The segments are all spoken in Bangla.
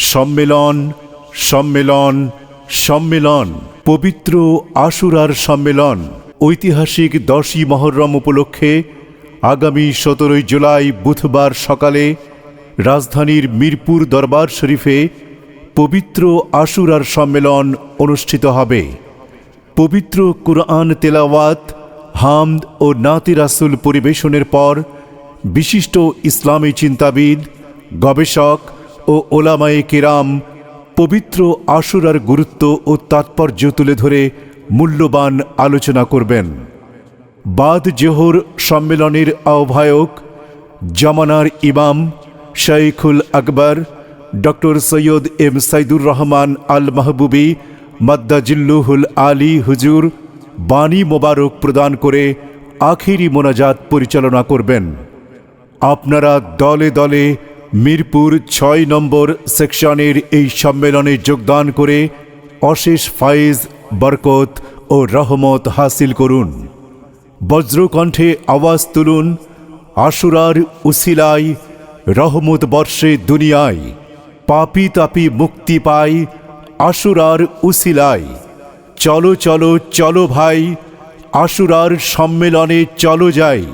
সম্মেলন সম্মেলন সম্মেলন। পবিত্র আশুরার সম্মেলন। ঐতিহাসিক দশই মহরম উপলক্ষে আগামী সতেরোই জুলাই বুধবার সকালে রাজধানীর মিরপুর দরবার শরীফে পবিত্র আশুরার সম্মেলন অনুষ্ঠিত হবে। পবিত্র কুরআন তেলাওয়াত, হামদ ও নাতি রাসুল পরিবেশনের পর বিশিষ্ট ইসলামী চিন্তাবিদ, গবেষক ও ওলামায়ে কেরাম পবিত্র আশুরার গুরুত্ব ও তাৎপর্য তুলে ধরে মূল্যবান আলোচনা করবেন। বাদ জোহর সম্মেলনের আহ্বায়ক, জামানার ইমাম শাইখুল আকবর, ডক্টর সৈয়দ এম সাইদুর রহমান আল মাহবুবি মাদ্দাজিল্লুহুল আলী হুজুর, বাণী মোবারক প্রদান করে আখিরি মোনাজাত পরিচালনা করবেন। আপনারা দলে দলে মিরপুর ছয় নম্বর সেকশনের এই সম্মেলনে যোগদান করে অশেষ ফাইজ, বরকত ও রহমত হাসিল করুন। বজ্রকণ্ঠে আওয়াজ তুলুন, আশুরার উসিলায় রহমত বর্ষে দুনিয়ায়, পাপি তাপি মুক্তি পাই আশুরার উসিলায়। চলো চলো চলো ভাই, আশুরার সম্মেলনে চলো যাই।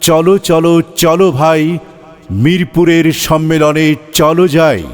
চলো চলো চলো ভাই মিরপুরের সম্মেলনে চলো যাই।